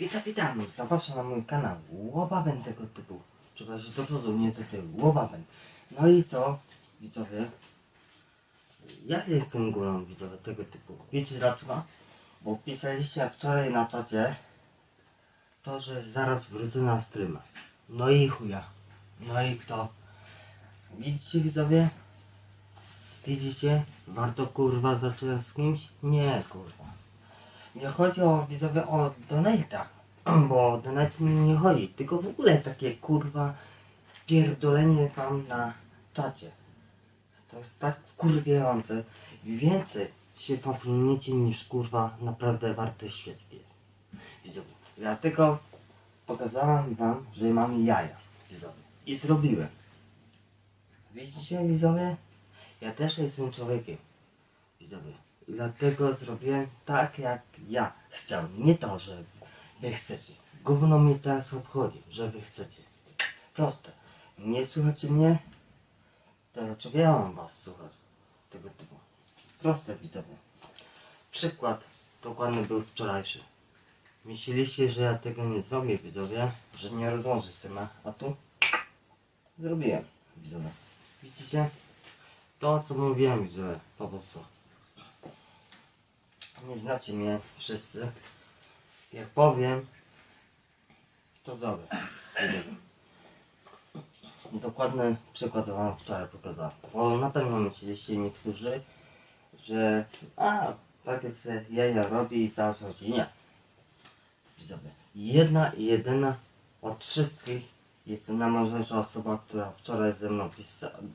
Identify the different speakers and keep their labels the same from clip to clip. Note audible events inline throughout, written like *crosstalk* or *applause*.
Speaker 1: Witam, witam, zapraszam na mój kanał Łobawem tego typu. Trzeba się do nie co ty, Łobawem. No i co, widzowie? Ja jestem górą widzowie tego typu. Wiecie dlaczego? Bo pisaliście wczoraj na czacie to, że zaraz wrócę na streama. No i chuja. No i kto? Widzicie widzowie? Widzicie? Warto kurwa zacząć z kimś? Nie kurwa. Nie chodzi o widzowie o donatach, *clears throat* bo o mi nie chodzi, tylko w ogóle takie kurwa pierdolenie tam na czacie. To jest tak kurwiające. Więcej się fafliniecie niż kurwa naprawdę warte świetnie jest. Widzowie. Dlatego pokazałem wam, że mam jaja. Widzowie. I zrobiłem. Widzicie widzowie? Ja też jestem człowiekiem. Widzowie. I Dlatego zrobiłem tak jak ja chciałem. Nie to, że wy chcecie. Gówno mnie teraz obchodzi, że wy chcecie. Proste. Nie słuchacie mnie? To dlaczego ja mam was słuchać? Tego typu. Proste widzowie. Przykład dokładny był wczorajszy. Myśleliście, że ja tego nie zrobię widzowie, że nie rozłożę z tym, a tu zrobiłem widzowie. Widzicie? To co mówiłem widzowie, po prostu. Nie znacie mnie wszyscy. Jak powiem, to zrobię. Dokładny przykład wam wczoraj pokazałem. Bo na pewno myśleliście niektórzy, że a, takie se jaja robi i cały czas nie. Widzowie, jedna i jedyna od wszystkich jest najmądrzejsza osoba, która wczoraj ze mną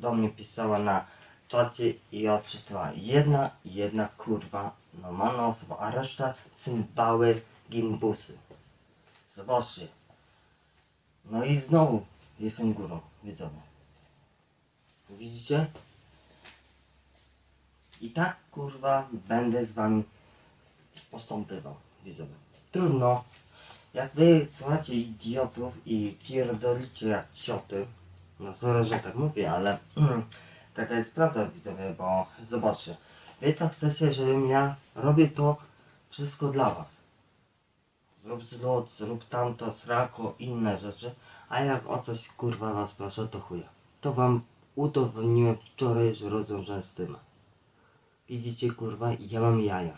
Speaker 1: do mnie pisała na czacie i odczytała. Jedna i jedna kurwa normalna osoba, a reszta cymbały gimbusy. Zobaczcie. No i znowu jestem górą, widzowie. Widzicie? I tak kurwa będę z wami postąpywał, widzowie. Trudno. Jak wy słuchacie idiotów i pierdolicie jak cioty, no sorry, że tak mówię, ale *clears throat* taka jest prawda widzowie, bo zobaczcie. Wy tak chcecie, żebym ja robię to wszystko dla was. Zrób zlot, zrób tamto, srako, inne rzeczy. A jak o coś kurwa was proszę, to chuja. To wam udowodniłem wczoraj, że rozwiążę z tym. Widzicie kurwa, ja mam jaja.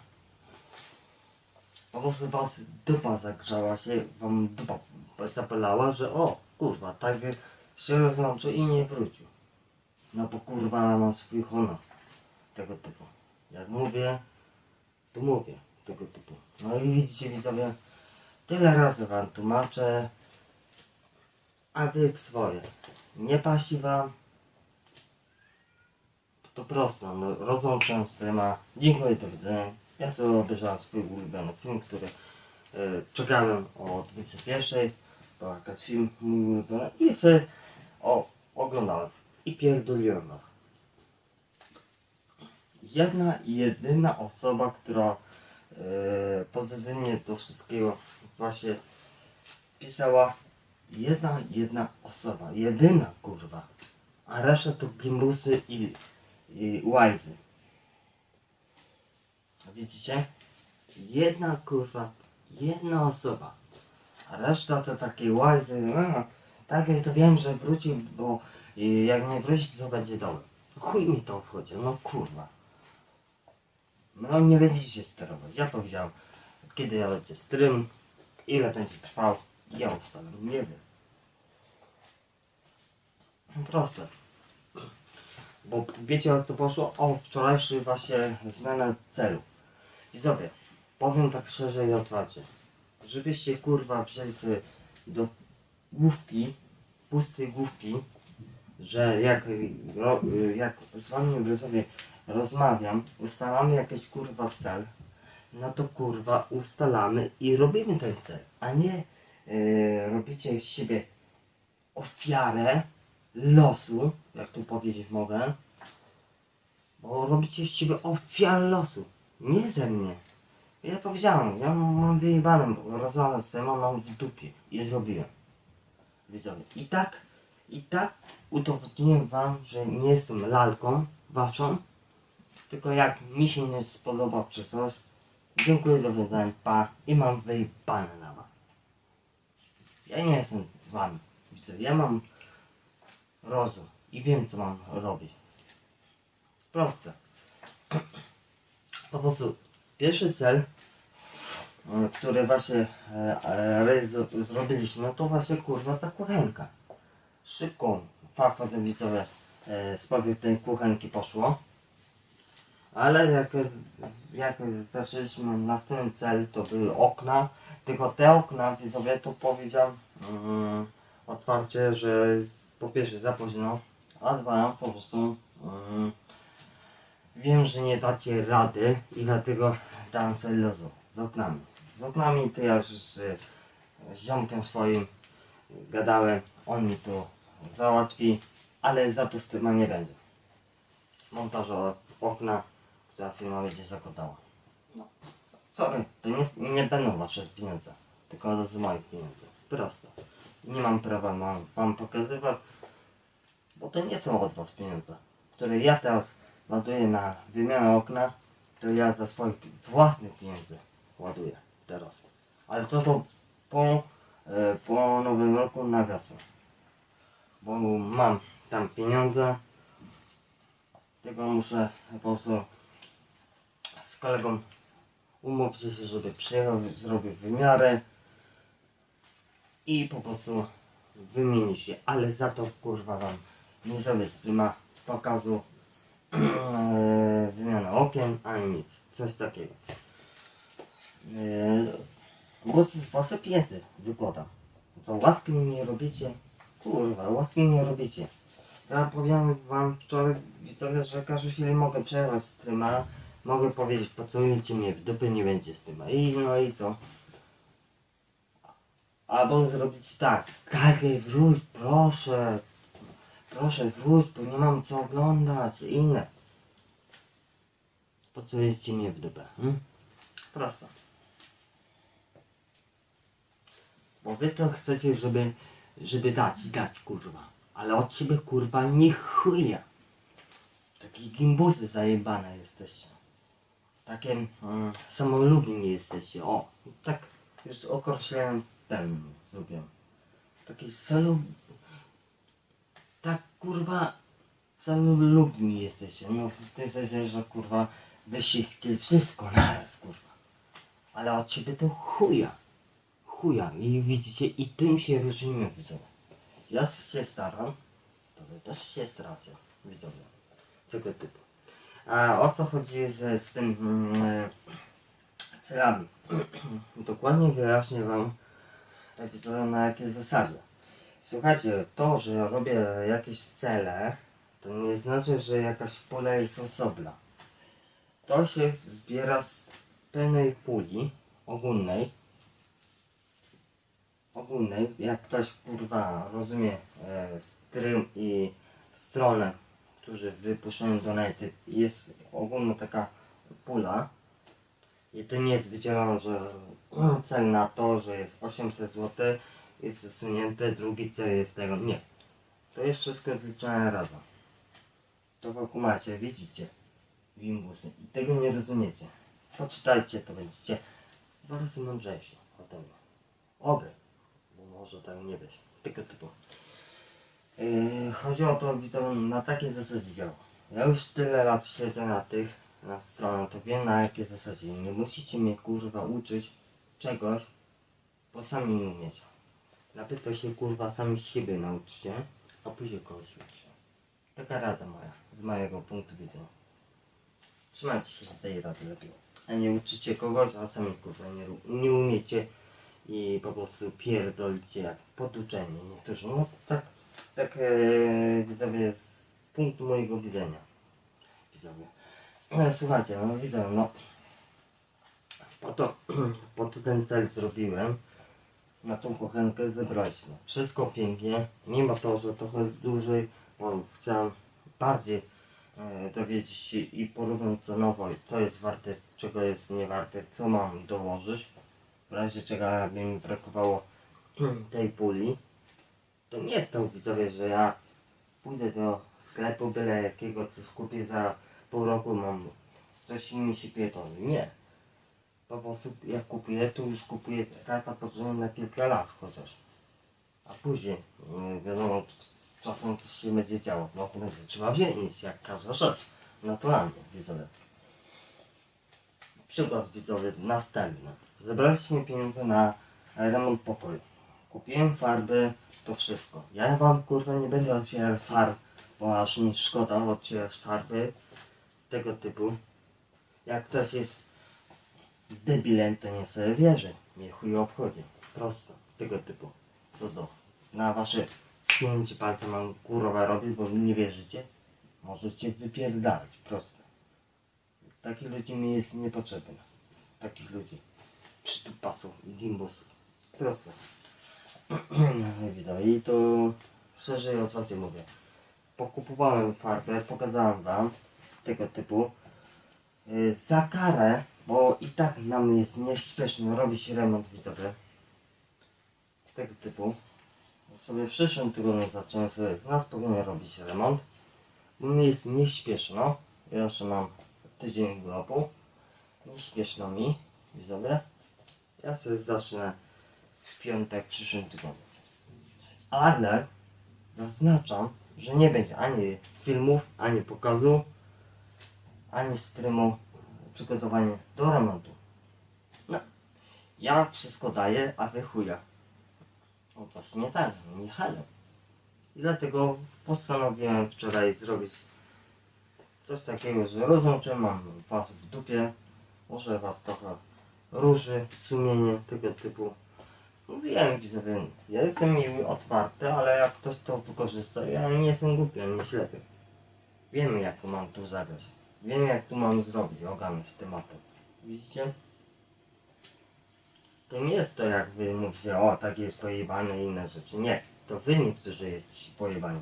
Speaker 1: Po prostu was dupa zagrzała się, wam dupa zapalała, że o kurwa, tak się rozłączył i nie wrócił. No bo kurwa mam swój honor. Tego typu. Jak mówię, to mówię. Tego typu. No i widzicie widzowie, tyle razy wam tłumaczę, a wy w swoje. Nie wam. To prosto, no rozłączam streama. Dziękuję, do widzenia. Ja sobie obejrzałem swój ulubiony film, który e, czekałem o 21. To akurat film mój ulubiony i sobie o, oglądałem. I pierdoliłem was. Jedna i jedyna osoba, która e, pozytywnie do wszystkiego właśnie pisała jedna, jedna osoba, jedyna kurwa, a reszta to gimbusy i, i łajzy. Widzicie? Jedna kurwa, jedna osoba, a reszta to takie łajzy, a, tak jak to wiem, że wróci, bo y, jak nie wróci, to będzie dołem. Chuj mi to obchodzi, no kurwa. No nie będziecie sterować, ja powiedziałem, kiedy ja będzie stream, ile będzie trwał, ja ustalam, nie wiem. Proste. Bo wiecie o co poszło? O wczorajszy właśnie zmianę celu. Widzowie, powiem tak szczerze i otwarcie. Żebyście kurwa wzięli sobie do główki, pustej główki, że jak, jak z wami widzowie rozmawiam, ustalamy jakiś kurwa cel, no to kurwa ustalamy i robimy ten cel, a nie yy, robicie z siebie ofiarę losu, jak tu powiedzieć mogę, bo robicie z siebie ofiarę losu, nie ze mnie. Ja powiedziałem, ja mam wyjebane, bo rozmawiam z tym, mam w dupie i zrobiłem. Widzowie, i tak, i tak udowodniłem wam, że nie jestem lalką waszą, tylko jak mi się nie spodoba czy coś, dziękuję do widzenia, pa i mam wyjebane na was. Ja nie jestem wami. Ja mam rozum i wiem co mam robić. Proste. Po prostu pierwszy cel, e, który właśnie e, e, zrobiliśmy, to właśnie kurwa ta kuchenka. Szybką fafę widzowie e, z tej kuchenki poszło. Ale jak, jak zaczęliśmy następny cel, to były okna. Tylko te okna, widzowie, to powiedział mm, otwarcie, że po pierwsze za późno, a dwa po prostu mm, wiem, że nie dacie rady i dlatego dałem sobie lozu z oknami. Z oknami to ja już z, z ziomkiem swoim gadałem, on mi to załatwi, ale za to styma nie będzie. Montaża okna, która firma będzie zakładała. No. Sorry, to nie, nie będą wasze pieniądze, tylko z moich pieniędzy. Prosto. Nie mam prawa mam, wam pokazywać, bo to nie są od was pieniądze, które ja teraz ładuję na wymianę okna, to ja za swoich własnych pieniędzy ładuję teraz. Ale to to po, e, po nowym roku na wiosnę. Bo mam tam pieniądze, tego muszę po prostu kolegą umówcie się, żeby przyjechał, zrobił wymiary i po prostu wymienić je, ale za to kurwa wam nie zrobię streama pokazu *clears throat* wymiana okien, ani nic, coś takiego. Bo z wasze pieniędzy wykładam. Co łaski mi nie robicie? Kurwa, łaski nie robicie. Zapowiedziałem wam wczoraj widzowie, że każdy film mogę przerwać streama, mogę powiedzieć pocałujcie mnie w dupę, nie będzie streama. I no i co? Albo zrobić tak, tak, wróć, proszę, proszę wróć, bo nie mam co oglądać, inne. Pocałujcie mnie w dupę, hm? Prosto. Bo wy to chcecie, żeby, żeby dać, dać kurwa. Ale od siebie kurwa nie chuja. Takie gimbusy zajebane jesteście. Takie mm, samolubni jesteście. O, tak już określałem ten zrobiłem. Taki salu... Tak kurwa samolubni jesteście. No w tym sensie, że kurwa byście chcieli wszystko naraz kurwa. Ale od ciebie to chuja. Chuja. I widzicie, i tym się różnimy widzowie. Ja się staram, to wy też się staracie, widzowie. Tego typu. A o co chodzi z, z tym mm, e, celami? *clears throat* Dokładnie wyjaśnię wam, na jakiej zasadzie. Słuchajcie, to, że robię jakieś cele, to nie znaczy, że jakaś pula jest osobna. To się zbiera z pewnej puli ogólnej, ogólnej, jak ktoś kurwa rozumie e, stream i stronę, którzy wypuszczają donaty, jest ogólna taka pula i nie jest wydzielone, że cel na to, że jest 800 zł jest usunięte, drugi cel jest tego, nie. To jest wszystko zliczone razem. To wokół macie, widzicie wimbusy i tego nie rozumiecie. Poczytajcie, to będziecie razy mądrzejsi ode mnie. Oby bo może tak nie być. Tego typu. Yy, chodzi o to, widzę, na takiej zasadzie działa. Ja już tyle lat siedzę na tych, na stronach, to wiem na jakiej zasadzie. Nie musicie mnie kurwa uczyć czegoś, bo sami nie umiecie. Najpierw to się kurwa sami siebie nauczcie, a później kogoś uczcie. Taka rada moja, z mojego punktu widzenia. Trzymajcie się tej rady lepiej. A nie uczycie kogoś, a sami kurwa nie, nie umiecie i po prostu pierdolicie jak potuczeni niektórzy. No tak, tak e, widzowie z punktu mojego widzenia. Widzowie. E, słuchajcie, no widzę, no po to, *clears throat* po to ten cel zrobiłem. Na tą kochenkę zebraliśmy. Wszystko pięknie, mimo to, że trochę dłużej, bo chciałem bardziej e, dowiedzieć się i porównać cenowo, co jest warte, czego jest nie warte, co mam dołożyć w razie czego mi brakowało *clears throat* tej puli, to nie jest to widzowie, że ja pójdę do sklepu byle jakiego, coś kupię za pół roku, mam coś mi się pierdoli. Nie. Po prostu jak kupuję, to już kupuję raz a potem na kilka lat chociaż. a później, nie wiadomo, czasem coś się będzie działo, no to będzie trzeba zmienić, jak każda rzecz, naturalnie, widzowie. Przykład widzowie następny. Zebraliśmy pieniądze na remont pokoju. Kupiłem farby, to wszystko. Ja wam kurwa nie będę otwierał farb, bo aż mi szkoda otwierać farby tego typu. Jak ktoś jest debilem, to nie sobie wierzy. Nie chuj obchodzi. Prosto. Tego typu. To co? Na wasze spięcie palce mam kurwa robić, bo nie wierzycie? Możecie wypierdalać. Prosto. Takich ludzi mi jest niepotrzebne. Takich ludzi. Przytupasów i gimbusów. Prosto. *clears throat* Widzowie, i to szczerze i otwarcie mówię. Pokupowałem farbę, pokazałem wam tego typu. Yy, za karę, bo i tak nam jest nieśpieszno robić remont widzowy. Tego typu. Sobie w przyszłym tygodniu zacząłem sobie na spokojnie robić remont. Bo mi jest nieśpieszno. Ja jeszcze mam tydzień urlopu. Nieśpieszno mi, widzowie. Ja sobie zacznę w piątek w przyszłym tygodniu. Ale zaznaczam, że nie będzie ani filmów, ani pokazu, ani streamu przygotowania do remontu. No, ja wszystko daję, a wy chuja. O coś nie tak, nie halo. I dlatego postanowiłem wczoraj zrobić coś takiego, że rozłączę, mam was w dupie, może was trochę róży, sumienie tego typu. Mówiłem widzowie, ja jestem miły, otwarty, ale jak ktoś to wykorzysta, ja nie jestem głupi, ani ślepy. Wiemy jak tu mam tu zagrać. Wiemy jak tu mam zrobić, ogarnąć tematem. Widzicie? To nie jest to jak wy mówicie, o tak jest pojebane i inne rzeczy. Nie, to wy niektórzy jesteście pojebani.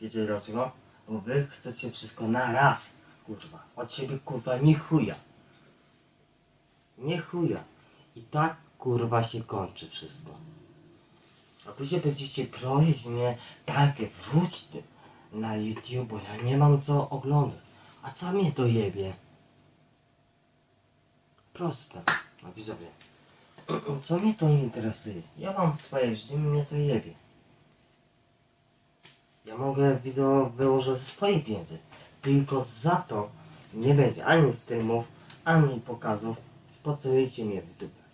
Speaker 1: Wiecie dlaczego? Bo wy chcecie wszystko na raz, kurwa. Od siebie kurwa nie chuja. Nie chuja. I tak kurwa się kończy wszystko. A później będziecie prosić mnie, tak, wróć na YouTube, bo ja nie mam co oglądać. A co mnie to jebie? Proste. A widzowie, *clears throat* co mnie to interesuje? Ja mam swoje życie, mnie to jebie. Ja mogę, widzę, wyłożę ze swojej wiedzy. Tylko za to nie będzie ani streamów, ani pokazów. Pocałujcie mnie w dupę.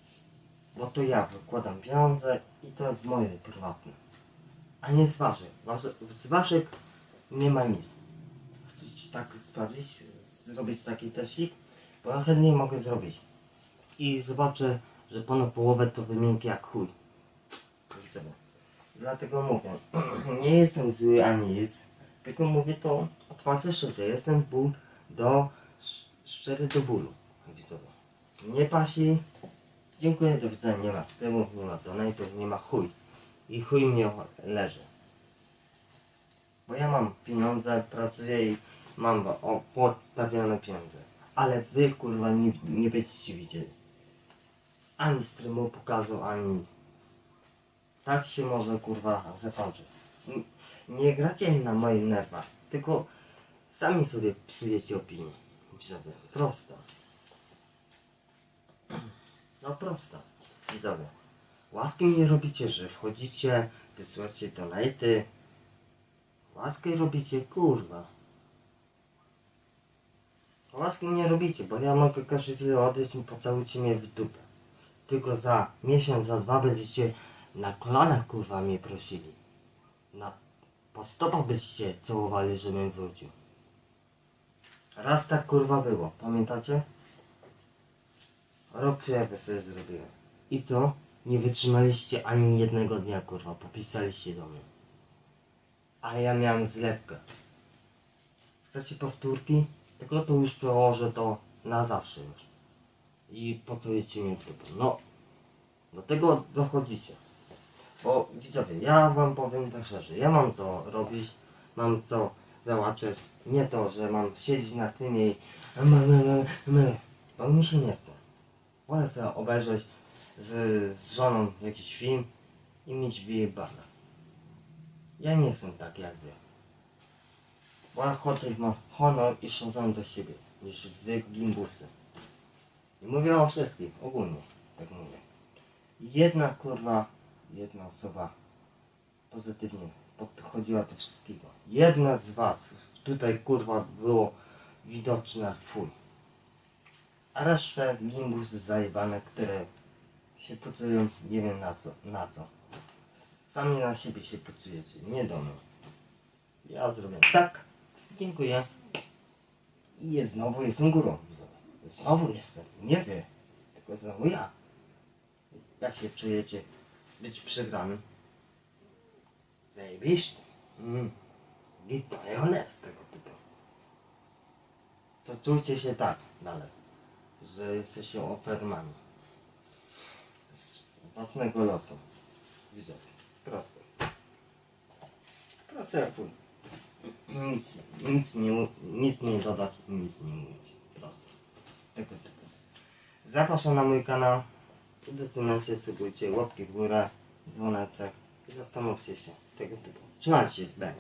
Speaker 1: Bo to ja wykładam pieniądze i to jest moje prywatne. A nie z waszych. Z waszych nie ma nic. Chcecie tak sprawdzić? Zrobić taki testik? Bo ja chętnie mogę zrobić. I zobaczę, że ponad połowę to wymięknie jak chuj. Widzimy. Dlatego mówię, *clears throat* nie jestem zły ani nic, tylko mówię to otwarcie szczerze. Jestem ból do, szczery do bólu. Widzowie. Nie pasi. Dziękuję, do widzenia. Nie ma stymów, nie ma donate'ów, nie ma chuj. I chuj mnie leży. Bo ja mam pieniądze, pracuję i mam o, podstawione pieniądze. Ale wy kurwa nie, nie będziecie widzieli. Ani streamu pokazu, ani nic. Tak się może kurwa zakończyć. N- Nie gracie na moich nerwach, tylko sami sobie psujecie opinię. Widzowie, prosto. No prosto, widzowie. Łaski mnie robicie, że wchodzicie, wysyłacie donaty. Łaskę robicie, kurwa. Łaski nie robicie, bo ja mogę każdy chwilę odejść i pocałujcie mnie w dupę. Tylko za miesiąc, za dwa będziecie na kolanach kurwa mnie prosili. Na po stopach byście całowali, żebym wrócił. Raz tak kurwa było, pamiętacie? Rok przerwy sobie zrobiłem. I co? Nie wytrzymaliście ani jednego dnia kurwa, popisaliście do mnie. A ja miałem zlewkę. Chcecie powtórki? Tylko to już przełożę to na zawsze już. I pocałujecie mnie w dupę. No, do tego dochodzicie. Bo widzowie, ja wam powiem tak szczerze, ja mam co robić, mam co załatwiać. Nie to, że mam siedzieć na streamie i bo mi się nie chce. Wolę sobie obejrzeć z, z żoną jakiś film i mieć wyjebane. Ja nie jestem tak jak wy. Ja chodzę mam honor i szacunek do siebie, niż wy gimbusy. I mówię o wszystkich, ogólnie, tak mówię. Jedna kurwa, jedna osoba pozytywnie podchodziła do wszystkiego. Jedna z was tutaj kurwa było widoczne fuj. A resztę limbusy zajebane, które się pucują nie wiem na co, na co. Sami na siebie się pucujecie, nie do mnie. Ja zrobię tak, dziękuję. I jest znowu jestem górą. Znowu jestem, nie wy, tylko znowu ja. Jak się czujecie być przegranym? Zajebiście. Mm. Witajone z tego typu. To czujcie się tak dalej, że jesteście ofermami. Z własnego losu. Widzowie. Proste. Proste jak pół. Nic, nic, nie, nic nie dodać, nic nie mówić. Proste. Tego typu. Zapraszam na mój kanał. Udostępniajcie, subujcie, łapki w górę, dzwoneczek i zastanówcie się. Tego typu. Trzymajcie się, bang.